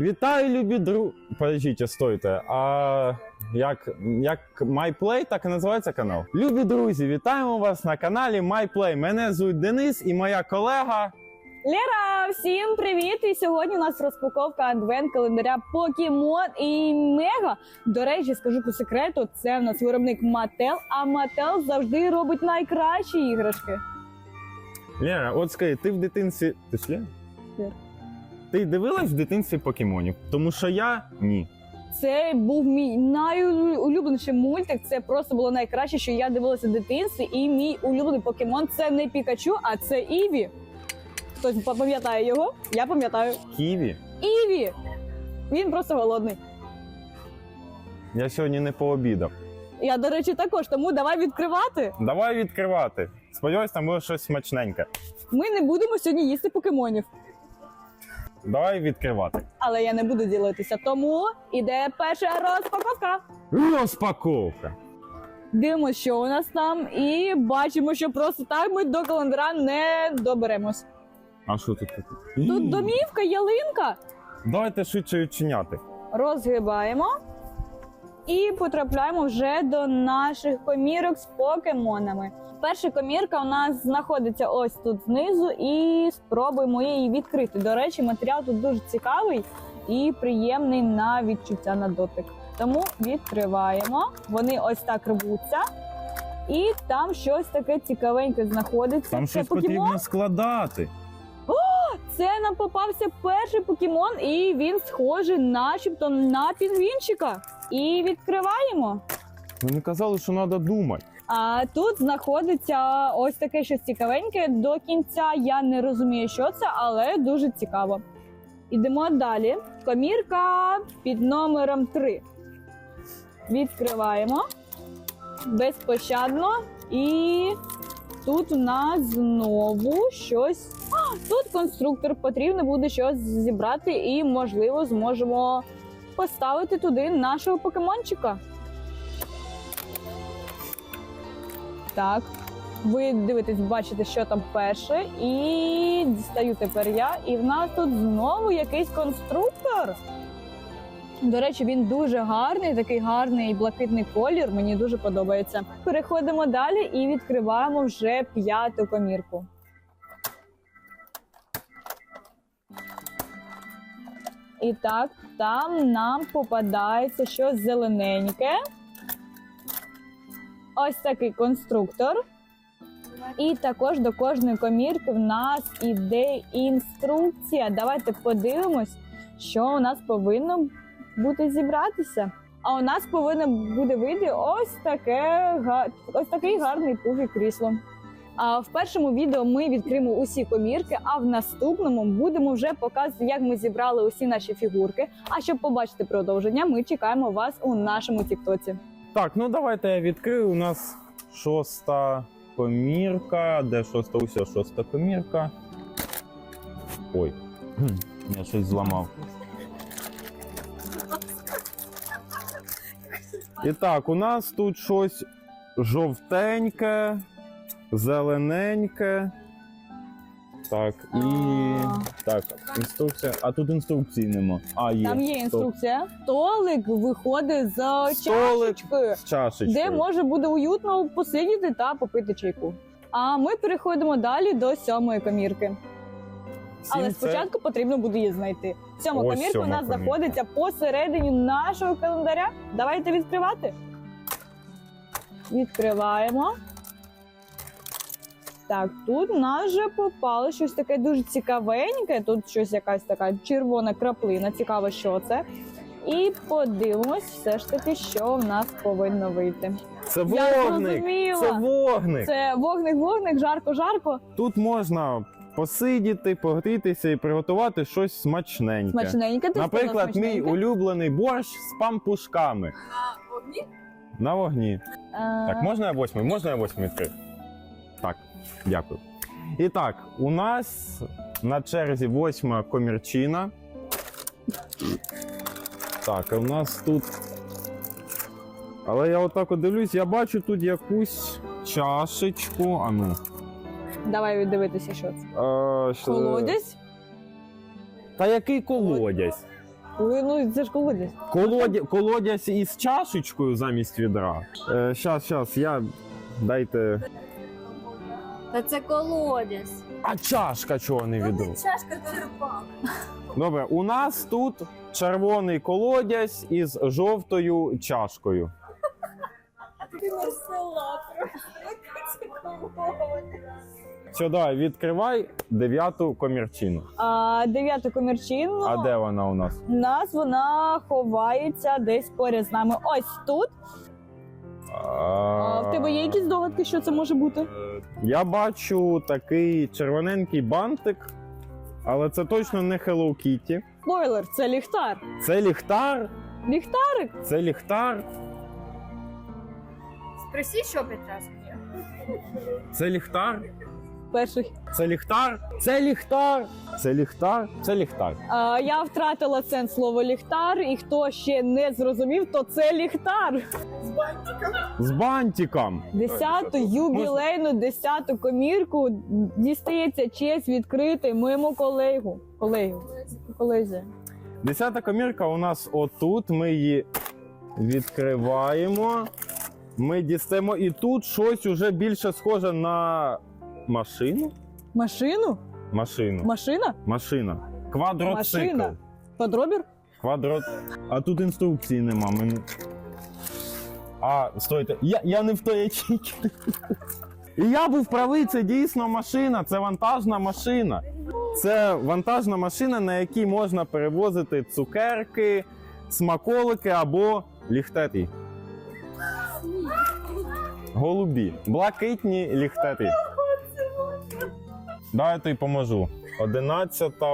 Вітаю, любі дру... Подождіть, стойте. А як, як MyPlay, так і називається канал. Любі друзі, вітаємо вас на каналі MyPlay. Мене звуть Денис і моя колега. Лера, всім привіт! І сьогодні у нас розпаковка адвент календаря Покемон і Мега. До речі, скажу по секрету, це в нас виробник Mattel, а Mattel завжди робить найкращі іграшки. Лера, от скажи, ти в дитинстві. Ти ж Лера? Лера. Ти дивилась в дитинстві покемонів? Тому що я ні. Це був мій найулюбленіший мультик. Це просто було найкраще, що я дивилася в дитинстві. І мій улюблений покемон це не Пікачу, а це Іві. Хтось пам'ятає його? Я пам'ятаю. Ківі. Іві! Він просто голодний. Я сьогодні не пообідав. Я, до речі, також, тому давай відкривати. Давай відкривати. Сподіваюсь, там буде щось смачненьке. Ми не будемо сьогодні їсти покемонів. Давай відкривати. Але я не буду ділитися. Тому іде перша розпаковка. Розпаковка. Дивимося, що у нас там, і бачимо, що просто так ми до календаря не доберемось. А що тут таке? Тут домівка, ялинка. Давайте швидше відчиняти. Розгибаємо і потрапляємо вже до наших комірок з покемонами. Перша комірка у нас знаходиться ось тут знизу, і спробуємо її відкрити. До речі, матеріал тут дуже цікавий і приємний на відчуття на дотик. Тому відкриваємо. Вони ось так рвуться. І там щось таке цікавеньке знаходиться. Там Це щось покемон. потрібно складати. Це нам попався перший покемон, і він схожий, начебто, на пінгвінчика. І відкриваємо. Вони казали, що треба думати. А тут знаходиться ось таке щось цікавеньке. До кінця я не розумію, що це, але дуже цікаво. Ідемо далі. Комірка під номером 3. Відкриваємо безпощадно. І тут у нас знову щось. А, тут конструктор потрібно буде щось зібрати, і, можливо, зможемо поставити туди нашого покемончика. Так. Ви дивитесь, бачите, що там перше, і дістаю тепер я. І в нас тут знову якийсь конструктор. До речі, він дуже гарний, такий гарний блакитний колір. Мені дуже подобається. Переходимо далі і відкриваємо вже п'яту комірку. І так, там нам попадається щось зелененьке. Ось такий конструктор. І також до кожної комірки в нас іде інструкція. Давайте подивимось, що у нас повинно бути зібратися. А у нас повинно буде вийти ось таке ось такий гарний пуфі крісло. А в першому відео ми відкриємо усі комірки, а в наступному будемо вже показувати, як ми зібрали усі наші фігурки. А щоб побачити продовження, ми чекаємо вас у нашому тіктоці. Так, ну давайте я відкрию. У нас шоста комірка. Де шоста? Уся шоста комірка. Ой, я щось зламав. І так, у нас тут щось жовтеньке, зелененьке. Так, і. Так, інструкція. А тут інструкції нема. А, є. Там є інструкція. Столик виходить за Столик. чашечкою, З чашечкою. де може буде уютно посидіти та попити чайку. А ми переходимо далі до сьомої комірки. Але Сім це- спочатку потрібно буде її знайти. Сьома Ось комірка у нас комірка. знаходиться посередині нашого календаря. Давайте відкривати. Відкриваємо. Так, тут у нас вже попало щось таке дуже цікавеньке. Тут щось якась така червона краплина. Цікаво, що це. І подивимось, все ж таки, що в нас повинно вийти. Це Я вогник! зрозуміла. Це вогник! Це вогник, вогник, жарко, жарко. Тут можна посидіти, погрітися і приготувати щось смачненьке. Смачненьке. ти Наприклад, сказала, мій смачненьке. улюблений борщ з пампушками. На вогні. Е, Так, можна я восьмий? Можна я восьмий відкрив? Так, дякую. І так, у нас на черзі восьма комірчина. Так, а у нас тут. Але я отак от дивлюсь, я бачу тут якусь чашечку. А ну. Давай дивитися, що це. Е, що- Колодязь. Та який колодязь? Ну, це ж колодязь. Колодя... Колодязь із чашечкою замість відра. Е, щас, щас, я. Дайте. Та це колодязь. А чашка чого не відро? Чашка черпак. Добре, у нас тут червоний колодязь із жовтою чашкою. Ти. Все, давай, відкривай дев'яту комірчину. А дев'яту комірчину. А де вона у нас? У нас вона ховається десь поряд з нами. Ось тут. А, в тебе є якісь догадки, що це може бути? Я бачу такий червоненький бантик, але це точно не Hello Kitty. Спойлер, це ліхтар. Це ліхтар, Ліхтарик? це ліхтар, Спроси, що Петрас є. це ліхтар, Перший. це ліхтар, це ліхтар, це ліхтар, це ліхтар. А, я втратила сенс слова ліхтар, і хто ще не зрозумів, то це ліхтар. З бантиком. Десяту юбілейну, десяту комірку дістається честь відкрити моєму колегу. Колегу. Колезі. Десята комірка у нас отут. Ми її відкриваємо. Ми дістаємо, і тут щось уже більше схоже на машину. Машину? Машину. Машина? Машина. Квадроцикл. Машина. Подробір? Квадрот. А тут інструкції нема. Ми... А, стойте. Я, я не в той ячейці. І я був правий, це дійсно машина, це вантажна машина. Це вантажна машина, на якій можна перевозити цукерки, смаколики або ліхтети. Голубі. Блакитні ліхтети. Давай я тобі поможу. Одинадцята.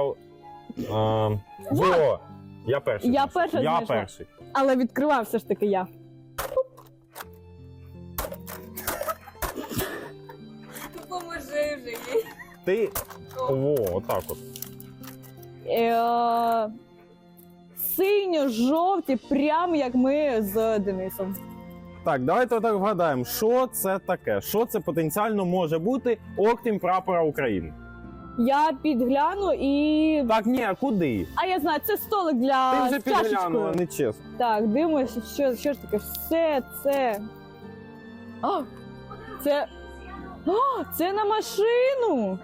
А, во! Я перший. Я перша Я знайшла. перший. Але відкривав все ж таки я. Поможи вже їй. Ти. Во, отак от. Е, синьо-жовті, прям як ми з Денисом. Так, давайте отак вгадаємо, що це таке? Що це потенціально може бути, окрім прапора України? Я підгляну і. Так, ні, а куди? А я знаю, це столик для Ти вже з чашечкою. підглянула, не чесно. Так, дивимося, що, що ж таке? Все це. О, це. О, це на машину.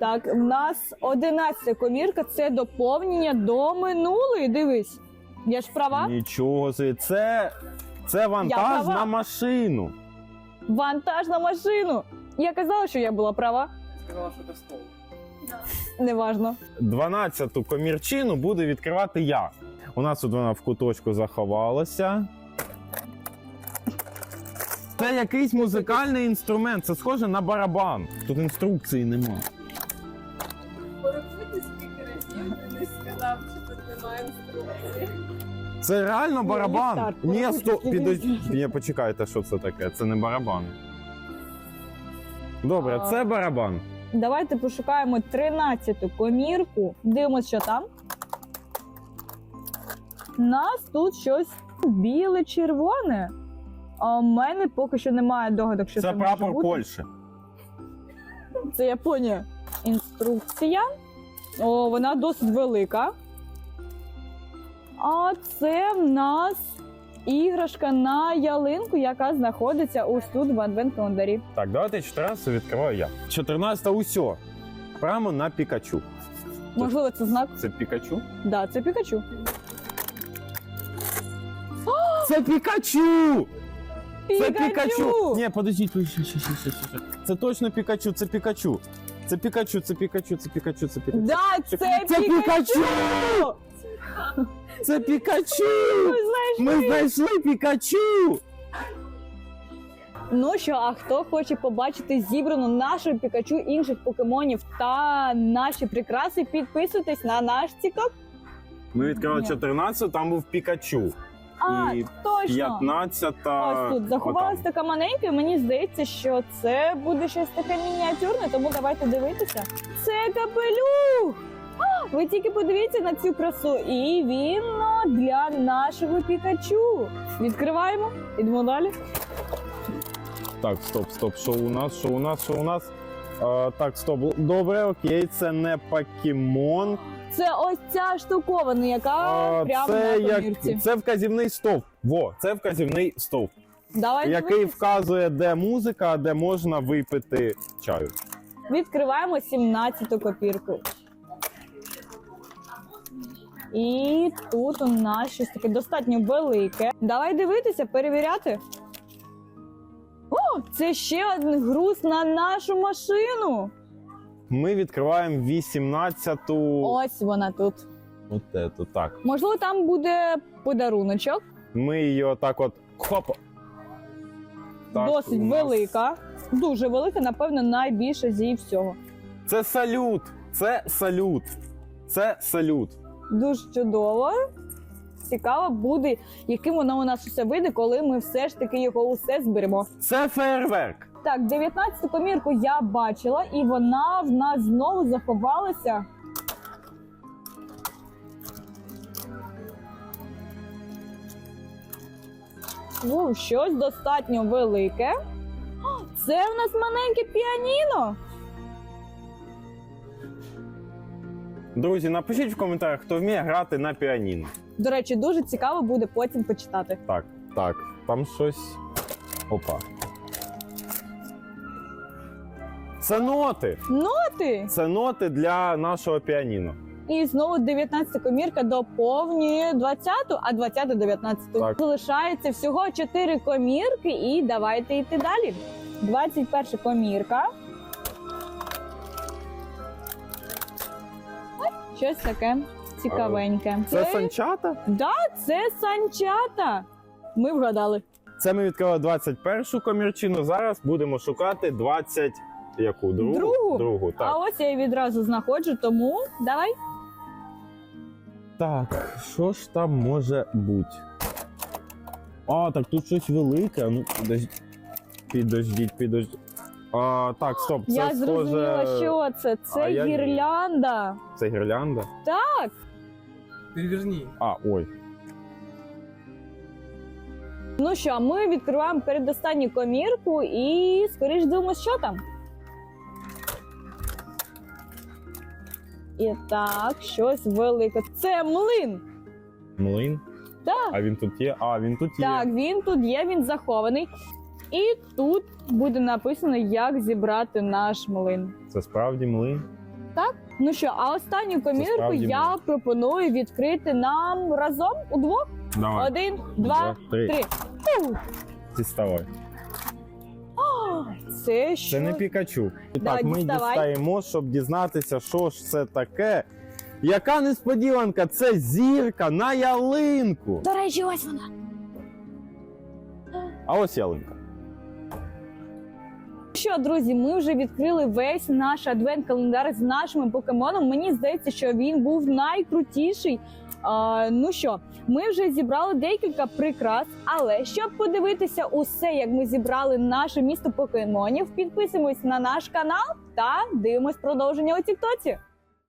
Так, в нас 11 комірка, це доповнення до минулої. Дивись. Я ж права? Нічого собі. Це, це вантаж права. на машину. Вантаж на машину. Я казала, що я була права. Сказала, що це стол. Неважно. 12-ту комірчину буду відкривати я. У нас тут вона в куточку заховалася. Це якийсь музикальний інструмент, це схоже на барабан. Тут інструкції нема. Це реально барабан. ліхтар, Ні, сто... підожди. Ні, почекайте, що це таке. Це не барабан. Добре, це барабан. Давайте пошукаємо 13-ту комірку. Дивимося, що там. У нас тут щось біле-червоне. А у мене поки що немає догадок, що це, Це прапор бути. Польщі. Це Японія. Інструкція. О, вона досить велика. А це в нас іграшка на ялинку, яка знаходиться ось тут в адвент-календарі. Так, давайте 14 відкриваю я. 14 усьо. Прямо на Пікачу. Можливо, це знак? Це Пікачу? Да, це Пікачу. Це Пікачу! Це Пікачу! Ні, подождіть, подождіть, ще, ще, ще, ще. Це точно Пікачу, це Пікачу. Це Пікачу, це Пікачу, це Пікачу, це Пікачу. Да, це, Це Пікачу! Це Пікачу! Ми знайшли Пікачу! Ну що, а хто хоче побачити зібрану нашу Пікачу інших покемонів та наші прикраси, підписуйтесь на наш цікав. Ми відкрили Ні. 14, там був Пікачу. А, І точно! 15 Ось тут заховалась така маленька, і мені здається, що це буде щось таке мініатюрне, тому давайте дивитися. Це капелюх! Ви тільки подивіться на цю красу, і він для нашого Пікачу. Відкриваємо, ідемо далі. Так, стоп, стоп. Що у нас? Що у нас? Що у нас? А, так, стоп. Добре, окей, це не покемон. Це ось ця штуковина, яка А, прямо це, на як, це вказівний стовп. Во, це вказівний стовп, Давай який дивитись. вказує, де музика, де можна випити чаю. Відкриваємо 17-ту копірку. І тут у нас щось таке достатньо велике. Давай дивитися, перевіряти. О, це ще один груз на нашу машину. Ми відкриваємо 18-ту. Ось вона тут. От ету, так. Можливо, там буде подаруночок. Ми її отак от хопа. Так, Досить у нас- велика. Дуже велика, напевно, найбільша зі всього. Це салют. Це салют. Це салют. Дуже чудово. Цікаво буде, яким воно у нас усе вийде, коли ми все ж таки його усе зберемо. Це фейерверк. Так, 19-ту комірку я бачила, і вона в нас знову заховалася. О, щось достатньо велике. Це в нас маленьке піаніно. Друзі, напишіть в коментарях, хто вміє грати на піаніно. До речі, дуже цікаво буде потім почитати. Так, так, там щось. Опа. Це ноти. Ноти! Це ноти для нашого піаніно. І знову 19 комірка доповнює 20-ту, а 20 19 Так. Залишається всього 4 комірки, і давайте йти далі. 21 комірка. Щось таке цікавеньке. Це санчата? Да, це санчата. Ми вгадали. Це ми відкрили 21-шу комірчину. Зараз будемо шукати 20. Яку? Другу? Другу? Другу, А ось я її відразу знаходжу, тому давай. Так, що ж там може бути? А, так тут щось велике. Ну, підождіть, підождіть, підождіть. А, так, стоп, це я схоже... зрозуміла, що це. А Це я ні. гірлянда. Це гірлянда? Так. Переверни. А, ой. Ну що, а ми відкриваємо передостанню комірку і скоріш дивимося, що там. І так, щось велике. Це млин. Млин. Так, А він тут є? А, він тут є. так, він тут є, він захований. І тут буде написано, як зібрати наш млин. Це справді млин. Так. Ну що, а останню комірку я млин. пропоную відкрити нам разом удвох. Давай. Один, два, три. три. Діставай. О, Це що? Це не Пікачу. І Давай, так, ми діставай. дістаємо, щоб дізнатися, що ж це таке. Яка несподіванка, це зірка на ялинку. До речі, ось вона. А ось ялинка. Що, друзі, ми вже відкрили весь наш адвент-календар з нашими покемоном. Мені здається, що він був найкрутіший. А, ну що, ми вже зібрали декілька прикрас, але щоб подивитися усе, як ми зібрали наше місто покемонів, підписуємось на наш канал та дивимось продовження у Тіктоці.